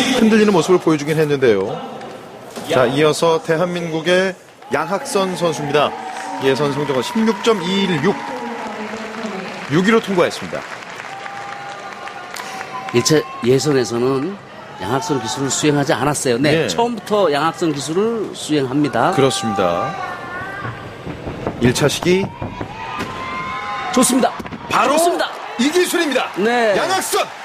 흔들리는 모습을 보여주긴 했는데요. 자, 이어서 대한민국의 양학선 선수입니다. 예선 성적은 16.216. 6위로 통과했습니다. 1차 예선에서는 양학선 기술을 수행하지 않았어요. 네, 예. 처음부터 양학선 기술을 수행합니다. 그렇습니다. 1차 시기 좋습니다. 바로 좋습니다. 이 기술입니다. 네. 양학선.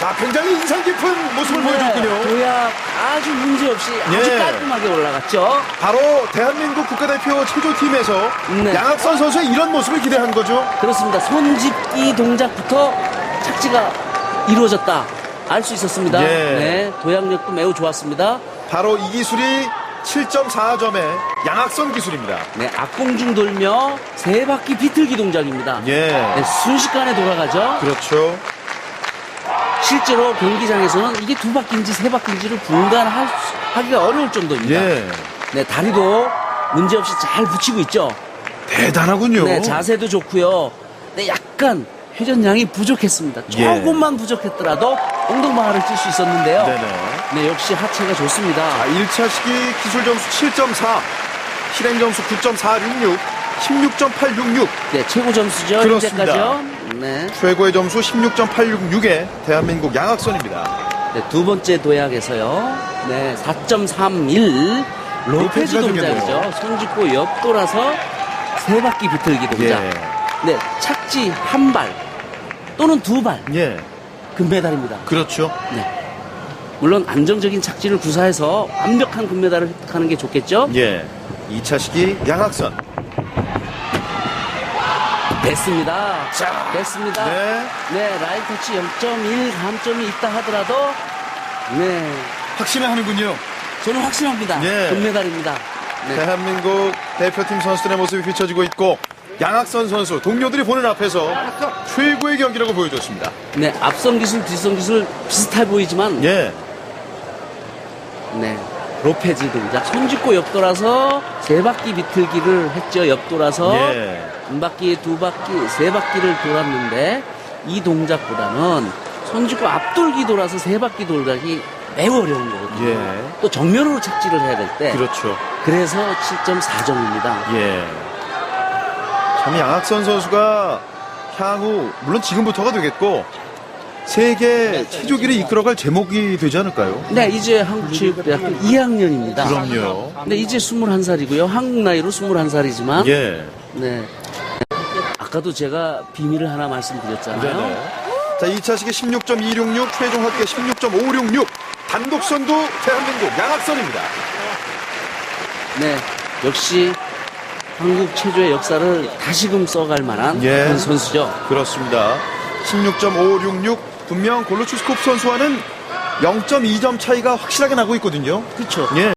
자, 굉장히 인상 깊은 모습을 보여줬군요. 네, 도약 아주 문제 없이 아주 예. 깔끔하게 올라갔죠. 바로 대한민국 국가대표 체조팀에서 네. 양학선 선수의 이런 모습을 기대한 거죠. 그렇습니다. 손집기 동작부터 착지가 이루어졌다. 알 수 있었습니다. 예. 네, 도약력도 매우 좋았습니다. 바로 이 기술이 7.4점의 양학선 기술입니다. 네, 악공중 돌며 세 바퀴 비틀기 동작입니다. 예. 네, 순식간에 돌아가죠. 그렇죠. 실제로 경기장에서는 이게 두 바퀴인지 세 바퀴인지를 분간하기가 어려울 정도입니다. 예. 네, 다리도 문제없이 잘 붙이고 있죠. 대단하군요. 네, 자세도 좋고요. 네, 약간 회전량이 부족했습니다. 예. 조금만 부족했더라도 엉덩방아를 찔 수 있었는데요. 네네. 네, 역시 하체가 좋습니다. 자, 1차 시기 기술 점수 7.4, 실행 점수 9.466, 16.866, 네, 최고 점수죠. 그렇습니다. 현재까지요. 네. 최고의 점수 16.866의 대한민국 양학선입니다. 네, 두 번째 도약에서요. 네, 4.31 로페즈 동작이죠. 생겼네요. 손 짚고 옆 돌아서 세 바퀴 비틀기 동작. 예. 네, 착지 한 발 또는 두 발 예. 금메달입니다. 그렇죠. 네. 물론 안정적인 착지를 구사해서 완벽한 금메달을 획득하는 게 좋겠죠. 예. 2차 시기 양학선. 됐습니다. 자, 됐습니다. 네. 네, 라인 터치 0.1 감점이 있다 하더라도 네, 확신을 하는군요. 저는 확신합니다. 예. 금메달입니다. 네. 대한민국 대표팀 선수들의 모습이 비춰지고 있고 양학선 선수 동료들이 보는 앞에서 최고의 경기라고 보여줬습니다. 네, 앞선 기술, 뒷선 기술 비슷해 보이지만 예. 네, 로페즈 동작 손 짚고 옆 돌아서 세 바퀴 비틀기를 했죠. 옆 돌아서 예. 한 바퀴, 두 바퀴, 세 바퀴를 돌았는데 이 동작보다는 손 짚고 앞돌기 돌아서 세 바퀴 돌기 매우 어려운 거거든요. 예. 또 정면으로 착지를 해야 될 때 그렇죠. 그래서 7.4점입니다. 예. 참 양학선 선수가 향후 물론 지금부터가 되겠고 세계 체조기를 이끌어갈 제목이 되지 않을까요? 네, 이제 한국체육대학교 2학년입니다. 그럼요. 네, 이제 21살이고요. 한국 나이로 21살이지만 예. 네. 아까도 제가 비밀을 하나 말씀드렸잖아요. 자, 2차 시기 16.266, 최종 합계 16.566. 단독 선두 대한민국 양학선입니다. 네. 역시 한국 체조의 역사를 다시금 써갈 만한 예. 그런 선수죠. 그렇습니다. 16.566 분명 골로치스코프 선수와는 0.2점 차이가 확실하게 나고 있거든요. 그렇죠. 예.